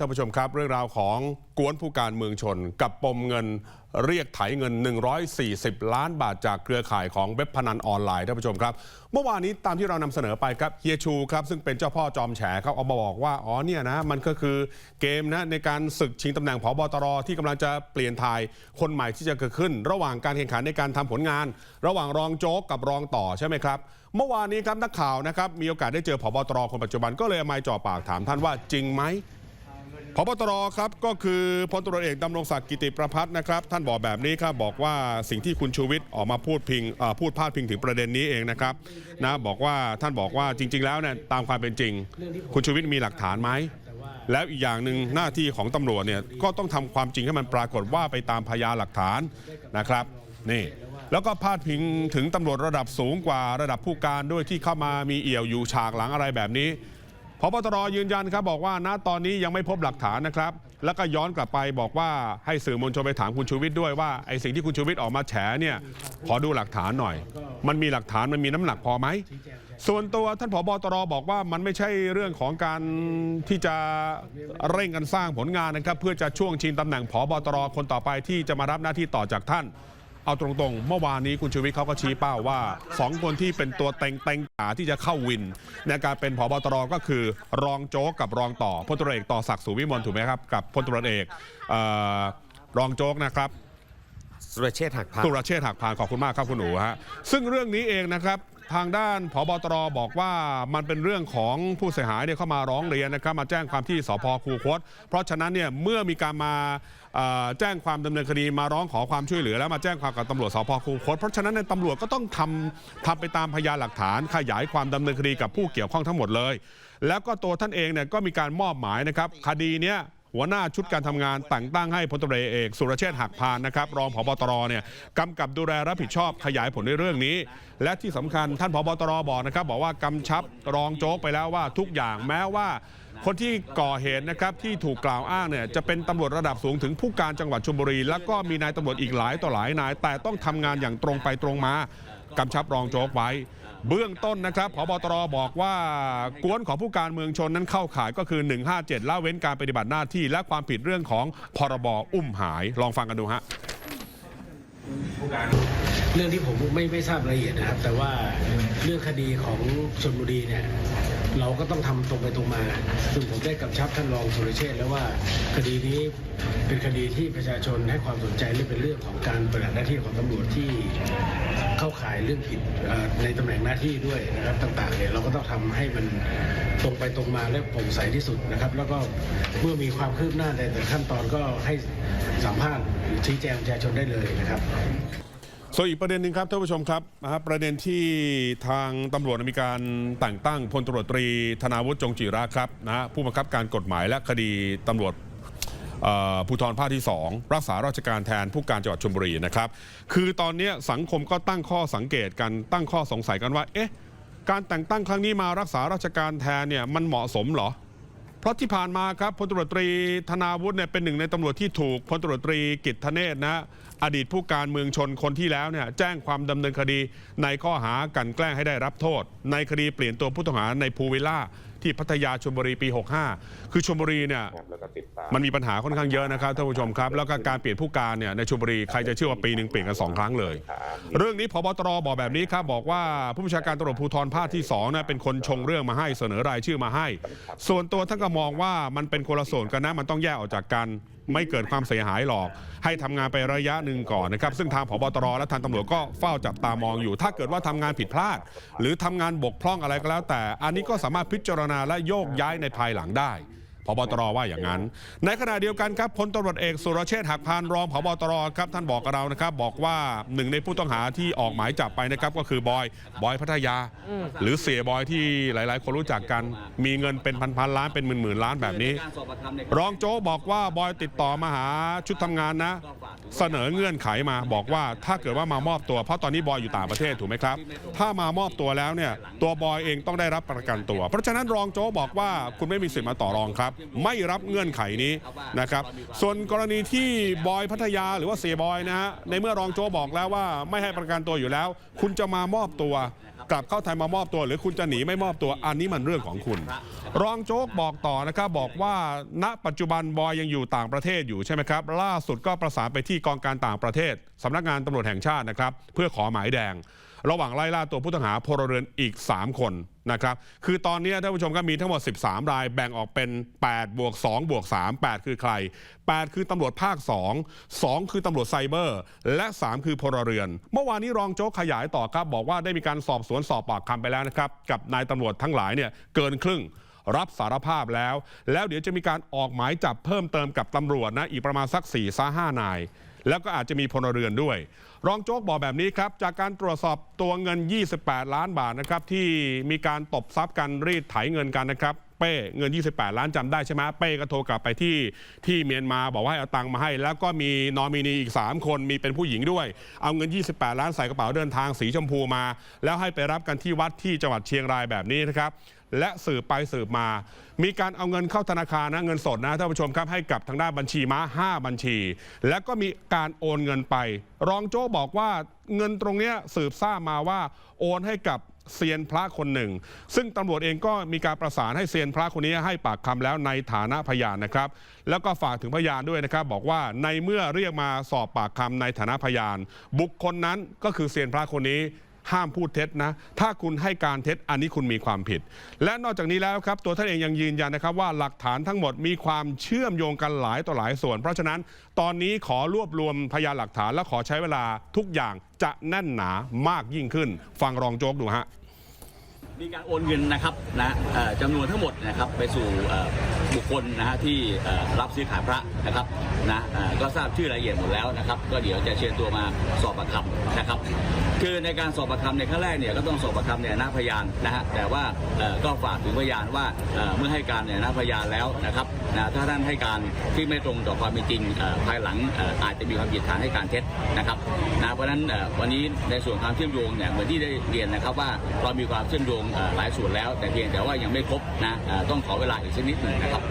ท่านผู้ชมครับ เรื่องราวของกวนผู้การเมืองชน กับปมเงินเรียกไถเงิน 140 ล้านบาทจากเครือข่ายของเว็บพนันออนไลน์ท่านผู้ชมครับ เมื่อวานนี้ตามที่เรานำเสนอไปครับเฮียชูครับซึ่งเป็นเจ้าพ่อจอมแฉเขาเอามาบอกว่าอ๋อเนี่ยนะมันก็คือเกมนะในการศึกชิงตำแหน่งผบตรที่กำลังจะเปลี่ยนถ่ายคนใหม่ที่จะเกิดขึ้น ระหว่างการแข่งขันในการทำผลงาน ระหว่างรองโจ๊กกับรองต่อใช่ไหมครับเมื่อวานนี้ครับนักข่าวนะครับมีโอกาสได้เจอผบตรคนปัจจุบันก็เลยเอาไมค์จ่อปากถามท่านว่าจริงไหม พบตรครับก็คือพลตรเอกดำรงศักดิ์กิติประพัฒน์นะครับ ท่านบอกแบบนี้ครับบอกว่าสิ่งที่คุณชูวิทย์ออกมาพูดพิงพูดพาดพิงถึงประเด็นนี้เองนะครับนะบอกว่าท่านบอกว่าจริง ๆ แล้วเนี่ยตามความเป็นจริง คุณชูวิทย์มีหลักฐานไหมแล้วอีกอย่างหนึ่งหน้าที่ของตำรวจเนี่ยก็ต้องทำความจริงให้มันปรากฏว่าไปตามพยานหลักฐานนะครับนี่แล้วก็พาดพิงถึงตำรวจระดับสูงกว่าระดับผู้การด้วยที่เข้ามามีเอี่ยวอยู่ฉากหลังอะไรแบบนี้ พบตรยืนยันครับบอกว่าณตอนนี้ยังไม่พบหลักฐานนะครับ แล้วก็ย้อนกลับไปบอกว่าให้สื่อมวลชนไปถามคุณชูวิทย์ด้วยว่าไอ้สิ่งที่คุณชูวิทย์ออกมาแฉเนี่ยขอดูหลักฐานหน่อย มันมีหลักฐานมันมีน้ำหนักพอไหมส่วนตัวท่านผบตรบอกว่ามันไม่ใช่เรื่องของการที่จะเร่งกันสร้างผลงานนะครับ เพื่อจะช่วงชิงตำแหน่งผบตรคนต่อไปที่จะมารับหน้าที่ต่อจากท่าน เอาตรงๆ เมื่อวานนี้คุณชูวิทย์เขาก็ชี้เป้าว่าสองคนที่เป็นตัวเต็งเต็งขาที่จะเข้าวิน ในการเป็นผบตรก็คือรองโจ๊กกับรองต่อพลตรเอกต่อศักดิ์สุวิมลถูกไหมครับ กับพลตรเอกเอรองโจ๊กนะครับ สุรเชษฐ์หักพาน สุรเชษฐ์หักพานขอบคุณมากครับคุณหนูฮะซึ่งเรื่องนี้เองนะครับทางด้านผบตรบอกว่ามันเป็นเรื่องของผู้เสียหายเนี่ยเข้ามาร้องเรียนนะครับมาแจ้งความที่สพคูคต เพราะฉะนั้นเนี่ยเมื่อมีการมาแจ้งความดำเนินคดีมาร้องขอความช่วยเหลือแล้วมาแจ้งความกับตำรวจสพคูคต เพราะฉะนั้นในตำรวจก็ต้องทำทำไปตามพยานหลักฐาน ขยายความดำเนินคดีกับผู้เกี่ยวข้องทั้งหมดเลย แล้วก็ตัวท่านเองเนี่ยก็มีการมอบหมายนะครับคดีเนี้ย หัวหน้าชุดการทำงานแต่งตั้งให้พลตำรวจเอกสุรเชษฐ์หักพานนะครับรองผบตรเนี่ยกำกับดูแลรับผิดชอบขยายผลในเรื่องนี้ และที่สำคัญท่านผบตรบอกนะครับบอกว่ากำชับรองโจ๊กไปแล้วว่าทุกอย่างแม้ว่า คนที่ก่อเหตุนะครับที่ถูกกล่าวอ้างเนี่ยจะเป็นตำรวจระดับสูงถึงผู้การจังหวัดชลบุรี แล้วก็มีนายตำรวจอีกหลายต่อหลายนาย แต่ต้องทำงานอย่างตรงไปตรงมากำชับรองโจ๊กไว้ เบื้องต้นนะครับพบตรบอกว่ากวนของผู้การเมืองชนนั้นเข้าข่ายก็คือ 157ละเว้นการปฏิบัติหน้าที่ และความผิดเรื่องของพรบอุ้มหาย ลองฟังกันดูฮะเรื่องที่ผมไม่ไม่ทราบรายละเอียดนะครับ แต่ว่าเรื่องคดีของชนบุรีเนี่ย เราก็ต้องทำตรงไปตรงมาซึ่งผมได้กำชับท่านรองสุรเชษฐ์แล้วว่าคดีนี้เป็นคดีที่ประชาชนให้ความสนใจและเป็นเรื่องของการปฏิบัติหน้าที่ของตำรวจที่เข้าข่ายเรื่องผิดในตำแหน่งหน้าที่ด้วยนะครับต่างๆเนี่ยเราก็ต้องทำให้มันตรงไปตรงมาและโปร่งใสที่สุดนะครับ แล้วก็เมื่อมีความคืบหน้าในแต่ขั้นตอนก็ให้สัมภาษณ์ชี้แจงประชาชนได้เลยนะครับ ส่วนอีกประเด็นหนึ่งครับท่านผู้ชมครับนะฮะประเด็นที่ทางตำรวจมีการแต่งตั้งพลตรวจตรีธนาวุฒิจงจิระครับนะผู้บังคับการกฎหมายและคดีตำรวจเอ่อภูธรภาคที่ 2 รักษาราชการแทนผู้การจังหวัดชลบุรีนะครับ คือตอนนี้สังคมก็ตั้งข้อสังเกตกันตั้งข้อสงสัยกันว่า เอ๊ะ การแต่งตั้งครั้งนี้มารักษาราชการแทนเนี่ยมันเหมาะสมหรอ เพราะที่ผ่านมาครับพลตรวจตรีธนาวุฒิเนี่ยเป็นหนึ่งในตำรวจที่ถูกพลตรวจตรีกิตธเนศนะอดีตผู้การเมืองชนคนที่แล้วเนี่ยแจ้งความดำเนินคดีในข้อหากันแกล้งให้ได้รับโทษ ในคดีเปลี่ยนตัวผู้ต้องหาในภูวิลล่า ที่พัทยาชลบุรีปี 65 คือชลบุรีเนี่ยมันมีปัญหาค่อนข้างเยอะนะครับท่านผู้ชมครับ แล้วก็การเปลี่ยนผู้การเนี่ยในชลบุรีใครจะเชื่อว่าปีหนึ่งเปลี่ยนกันสองครั้งเลย เรื่องนี้พบตรบอกแบบนี้ครับบอกว่าผู้บัญชาการตำรวจภูธรภาคที่2นะเป็นคนชงเรื่องมาให้เสนอรายชื่อมาให้ ส่วนตัวท่านก็มองว่ามันเป็นคนละส่วนกันนะมันต้องแยกออกจากกัน ไม่เกิดความเสียหายหรอก ให้ทำงานไประยะหนึ่งก่อนนะครับ ซึ่งทางผบตรและทางตำรวจก็เฝ้าจับตามองอยู่ ถ้าเกิดว่าทำงานผิดพลาด หรือทำงานบกพร่องอะไรก็แล้วแต่ อันนี้ก็สามารถพิจารณาและโยกย้ายในภายหลังได้ พบตรว่าอย่างนั้น ในขณะเดียวกันครับพลตำรวจเอกสุรเชษฐ์หักพานรองพบตรครับท่านบอกกับเรานะครับ บอกว่าหนึ่งในผู้ต้องหาที่ออกหมายจับไปนะครับก็คือบอยบอยพัทยา หรือเสียบอยที่หลาย ๆ คนรู้จักกัน มีเงินเป็นพันๆล้านเป็นหมื่นๆล้านแบบนี้ รองโจ๊กบอกว่าบอยติดต่อมาหาชุดทำงานนะ เสนอเงื่อนไขมาบอกว่าถ้าเกิดว่ามามอบตัวเพราะตอนนี้บอยอยู่ต่างประเทศถูกไหมครับ ถ้ามามอบตัวแล้วเนี่ยตัวบอยเองต้องได้รับประกันตัว เพราะฉะนั้นรองโจ๊กบอกว่าคุณไม่มีสิทธิ์มาต่อรองครับ ไม่รับเงื่อนไขนี้นะครับส่วนกรณีที่บอยพัทยาหรือว่าเสียบอยนะฮะในเมื่อรองโจบอกแล้วว่าไม่ให้ประกันตัวอยู่แล้ว คุณจะมามอบตัว กลับเข้าไทยมามอบตัว หรือคุณจะหนีไม่มอบตัวอันนี้มันเรื่องของคุณ รองโจ๊กบอกต่อนะครับบอกว่าณปัจจุบันบอยยังอยู่ต่างประเทศอยู่ใช่ไหมครับล่าสุดก็ประสานไปที่กองการต่างประเทศสำนักงานตำรวจแห่งชาตินะครับ เพื่อขอหมายแดง ระหว่างไล่ล่าตัวผู้ต้องหาพลเรือนอีก 3 คนนะครับคือตอนนี้ท่านผู้ชมก็มีทั้งหมด 13 รายแบ่งออกเป็น 8 บวก 2 บวก 3 8 คือใคร 8 คือตำรวจภาค 2 2 คือตำรวจไซเบอร์ และ 3 คือพลเรือน เมื่อวานนี้รองโจ๊กขยายต่อครับ บอกว่าได้มีการสอบสวนสอบปากคำไปแล้วนะครับ กับนายตำรวจทั้งหลายเนี่ยเกินครึ่ง รับสารภาพแล้ว แล้วเดี๋ยวจะมีการออกหมายจับเพิ่มเติมกับตำรวจนะอีกประมาณสัก4ี่ซห้านาย แล้วก็อาจจะมีพลเรือนด้วย รองโจ๊กบอกแบบนี้ครับ จากการตรวจสอบตัวเงิน 28 ล้านบาทนะครับที่มีการตบทรัพย์กันรีดไถเงินกันนะครับเป้เงิน 28 ล้านจำได้ใช่ไหมเป้ก็โทรกลับไปที่ที่เมียนมาบอกว่าให้เอาตังค์มาให้ แล้วก็มีนอมินีอีก 3 คนมีเป็นผู้หญิงด้วย เอาเงิน 28 ล้านใส่กระเป๋าเดินทางสีชมพูมา แล้วให้ไปรับกันที่วัดที่จังหวัดเชียงรายแบบนี้นะครับ และสืบไปสืบมา มีการเอาเงินเข้าธนาคารนะเงินสดนะท่านผู้ชมครับให้กับทางด้านบัญชีม้า 5 บัญชี แล้วก็มีการโอนเงินไป รองโจ้บอกว่าเงินตรงนี้สืบทราบมาว่าโอนให้กับเซียนพระคนหนึ่ง ซึ่งตำรวจเองก็มีการประสานให้เซียนพระคนนี้ให้ปากคำแล้วในฐานะพยานนะครับ แล้วก็ฝากถึงพยานด้วยนะครับ บอกว่าในเมื่อเรียกมาสอบปากคำในฐานะพยาน บุคคลนั้นก็คือเซียนพระคนนี้ ห้ามพูดเท็จนะ ถ้าคุณให้การเท็จอันนี้คุณมีความผิด และนอกจากนี้แล้วครับ ตัวท่านเองยังยืนยันนะครับว่าหลักฐานทั้งหมดมีความเชื่อมโยงกันหลายต่อหลายส่วน เพราะฉะนั้นตอนนี้ขอรวบรวมพยานหลักฐานและขอใช้เวลาทุกอย่างจะแน่นหนามากยิ่งขึ้น ฟังรองโจ๊กดูฮะ มีการโอนเงินนะครับนะจำนวนทั้งหมดนะครับไปสู่บุคคลนะฮะที่รับซื้อขายพระนะครับนะก็ทราบชื่อรายละเอียดหมดแล้วนะครับ ก็เดี๋ยวจะเชิญตัวมาสอบปากคำนะครับ คือในการสอบปากคำในขั้นแรกเนี่ยก็ต้องสอบปากคำในฐานะพยานนะฮะแต่ว่าก็ฝากถึงพยานว่าเมื่อให้การในฐานะพยานแล้วนะครับนะถ้าท่านให้การที่ไม่ตรงต่อความเป็นจริงภายหลังอาจจะมีความผิดฐานให้การเท็จนะครับนะเพราะฉะนั้นวันนี้ในส่วนความเชื่อมโยงเนี่ยเหมือนที่ได้เรียนนะครับว่าเรามีความเชื่อมโยงหลายส่วนแล้ว แต่เพียงแต่ว่ายังไม่ครบนะต้องขอเวลาอีกสักนิดหนึ่งนะครับ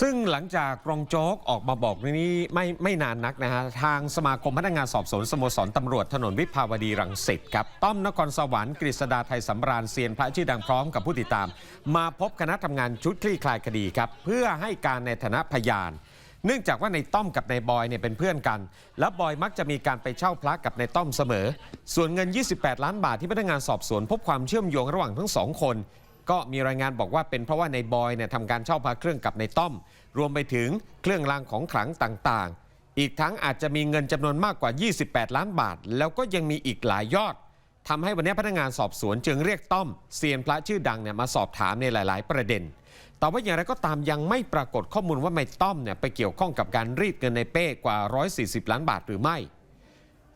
ซึ่งหลังจากรองโจ๊กออกมาบอกนี้ไม่ไม่นานนักนะฮะ ทางสมาคมพนักงานสอบสวนสโมสรตำรวจถนนวิภาวดีรังสิตครับ ต้อมนครสวรรค์กฤษดาไทยสำราญเซียนพระชื่อดังพร้อมกับผู้ติดตาม มาพบคณะทำงานชุดคลี่คลายคดีครับ เพื่อให้การในฐานะพยาน เนื่องจากว่าในต้อมกับในบอยเนี่ยเป็นเพื่อนกัน และบอยมักจะมีการไปเช่าพระกับในต้อมเสมอ ส่วนเงิน 28 ล้านบาทที่พนักงานสอบสวน พบความเชื่อมโยงระหว่างทั้งสองคน ก็มีรายงานบอกว่าเป็นเพราะว่าในบอยเนี่ยทำการเช่าพระเครื่องกับในต้อม รวมไปถึงเครื่องรางของขลังต่างๆ อีกทั้งอาจจะมีเงินจำนวนมากกว่า 28 ล้านบาท แล้วก็ยังมีอีกหลายยอดทำให้วันนี้พนักงานสอบสวนจึงเรียกต้อมเซียนพระชื่อดังเนี่ยมาสอบถามในหลาย ๆ ประเด็น แต่ว่าอย่างไรก็ตามยังไม่ปรากฏข้อมูลว่าในต้อมเนี่ยไปเกี่ยวข้องกับการรีดเงินในเป้กว่า 140 ล้านบาทหรือไม่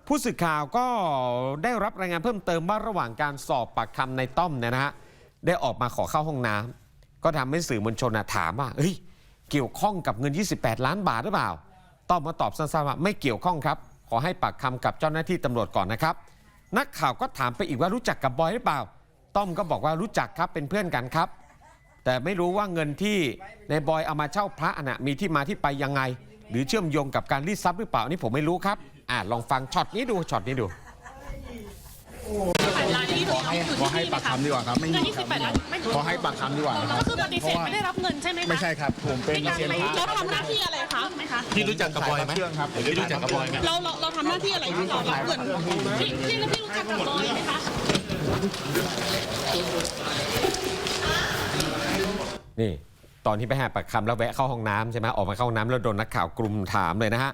ผู้สื่อข่าวก็ได้รับรายงานเพิ่มเติมว่าระหว่างการสอบปากคำในต้อมเนี่ยนะฮะได้ออกมาขอเข้าห้องน้ำก็ทำให้สื่อมวลชนถามว่าเฮ้ยเกี่ยวข้องกับเงิน 28 ล้านบาทหรือเปล่า ต้อมมาตอบสั้นๆว่าไม่เกี่ยวข้องครับ ขอให้ปากคำกับเจ้าหน้าที่ตำรวจก่อนนะครับ นักข่าวก็ถามไปอีกว่ารู้จักกับบอยหรือเปล่า ต้อมก็บอกว่ารู้จักครับเป็นเพื่อนกันครับ แต่ไม่รู้ว่าเงินที่ในบอยเอามาเช่าพระอะนะมีที่มาที่ไปยังไง หรือเชื่อมโยงกับการรีดทรัพย์หรือเปล่าอันนี่ผมไม่รู้ครับอ่าลองฟังช็อตนี้ดูช็อตนี้ดู28ล้านนี่ขอให้ขอให้ปากคำดีกว่าครับไม่เงินมีครับ28ล้านไม่ขอให้ปากคำดีกว่านะครับเราคือปฏิเสธไม่ได้รับเงินใช่ไหมคะไม่ใช่ครับ ผมเป็นมีการเซียนไปพระเราทำหน้าที่อะไรคะไหมคะพี่รู้จักกับบอยไหม เครื่องครับพี่รู้จักกับบอยไหม เราเราเราทำหน้าที่อะไรที่เรารับเงินพี่พี่แล้วพี่รู้จักกับบอยไหมคะ นี่ตอนที่ไปหาปากคำแล้วแวะเข้าห้องน้ำใช่ไหมออกมาเข้าห้องน้ำแล้วโดนนักข่าวกลุ่มถามเลยนะฮะ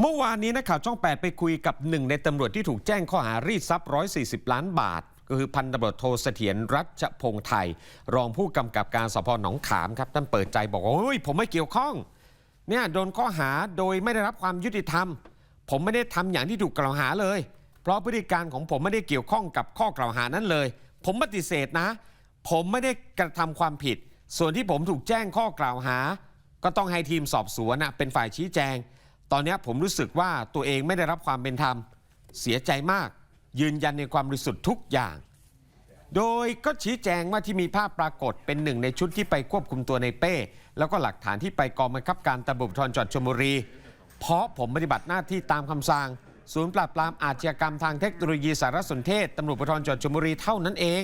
เมื่อวานนี้นักข่าวช่อง 8 ไปคุยกับหนึ่งในตำรวจที่ถูกแจ้งข้อหารีดทรัพย์140 ล้านบาท ก็คือพันตำรวจโทเสถียรรัชพงษ์ไทย รองผู้กำกับการสพหนองขามครับท่านเปิดใจบอกว่าเฮ้ยผมไม่เกี่ยวข้องเนี่ยโดนข้อหาโดยไม่ได้รับความยุติธรรม ผมไม่ได้ทำอย่างที่ถูกกล่าวหาเลย เพราะพฤติการของผมไม่ได้เกี่ยวข้องกับข้อกล่าวหานั้นเลย ผมปฏิเสธนะ ผมไม่ได้กระทำความผิด ส่วนที่ผมถูกแจ้งข้อกล่าวหา ก็ต้องให้ทีมสอบสวนเป็นฝ่ายชี้แจง ตอนนี้ผมรู้สึกว่าตัวเองไม่ได้รับความเป็นธรรม เสียใจมาก ยืนยันในความบริสุทธิ์ทุกอย่าง โดยก็ชี้แจงว่าที่มีภาพปรากฏเป็นหนึ่งในชุดที่ไปควบคุมตัวในเป้ แล้วก็หลักฐานที่ไปกองบังคับการตำรวจภูธรจังหวัดชลบุรี เพราะผมปฏิบัติหน้าที่ตามคำสั่งศูนย์ปราบปรามอาชญากรรมทางเทคโนโลยีสารสนเทศตำรวจภูธรจังหวัดชลบุรีเท่านั้นเอง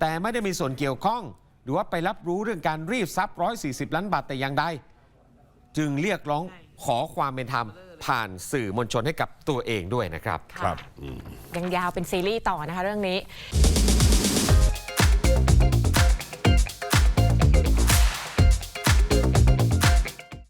แต่ไม่ได้มีส่วนเกี่ยวข้อง หรือว่าไปรับรู้เรื่องการรีดทรัพย์ 140 ล้านบาทแต่อย่างใดจึงเรียกร้องขอความเป็นธรรมผ่านสื่อมวลชนให้กับตัวเองด้วยนะครับ ครับ ยังยาวเป็นซีรีส์ต่อนะคะเรื่องนี้